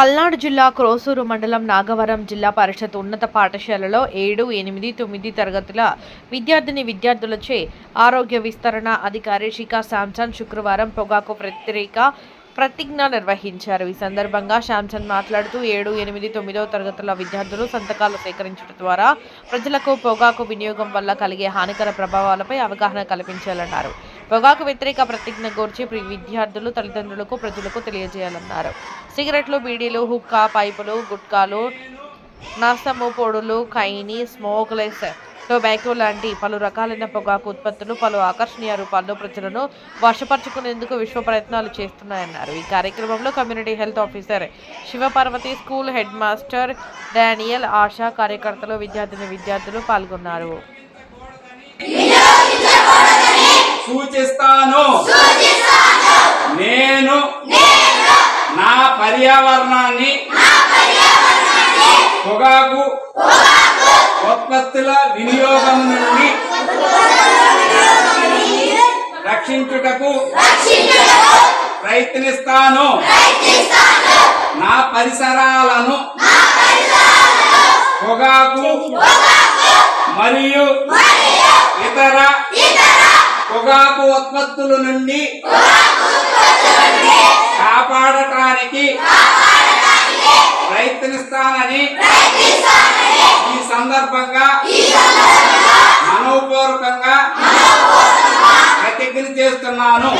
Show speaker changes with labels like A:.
A: పల్నాడు జిల్లా క్రోసూరు మండలం నాగవరం జిల్లా పరిషత్ ఉన్నత పాఠశాలలో ఏడు ఎనిమిది తొమ్మిది తరగతుల విద్యార్థిని విద్యార్థులచే ఆరోగ్య విస్తరణ అధికారి శిఖా శాంసన్ శుక్రవారం పొగాకు వ్యతిరేక ప్రతిజ్ఞ నిర్వహించారు. ఈ సందర్భంగా శాంసన్ మాట్లాడుతూ ఏడు ఎనిమిది తొమ్మిదో తరగతుల విద్యార్థులు సంతకాలు సేకరించడం ద్వారా ప్రజలకు పొగాకు వినియోగం వల్ల కలిగే హానికర ప్రభావాలపై అవగాహన కల్పించాలన్నారు. పొగాకు వ్యతిరేక ప్రతిజ్ఞ గూర్చి విద్యార్థులు తల్లిదండ్రులకు ప్రజలకు తెలియజేయాలన్నారు. సిగరెట్లు బీడీలు హుక్కా పైపులు గుట్కాలు నాస్తము పొడులు కైని స్మోక్లెస్ టొబాకో లాంటి పలు రకాలైన పొగాకు ఉత్పత్తులు పలు ఆకర్షణీయ రూపాల్లో ప్రజలను వశపరుచుకునేందుకు విశ్వ ప్రయత్నాలు చేస్తున్నాయన్నారు. ఈ కార్యక్రమంలో community health officer Sivaparvathi school head master Daniel Asha కార్యకర్తలు విద్యార్థిని విద్యార్థులు పాల్గొన్నారు.
B: సూచిస్తాను. నేను నా పర్యావరణాన్ని పొగాకు ఉత్పత్తుల వినియోగం నుండి రక్షించుటకు ప్రయత్నిస్తాను. నా పరిసరాలను పొగాకు మరియు ఇతర పొగాకు ఉత్పత్తుల నుండి కాపాడటానికి ప్రయత్నిస్తానని ఈ సందర్భంగా మనోపూర్వకంగా ప్రతిజ్ఞ చేస్తున్నాను.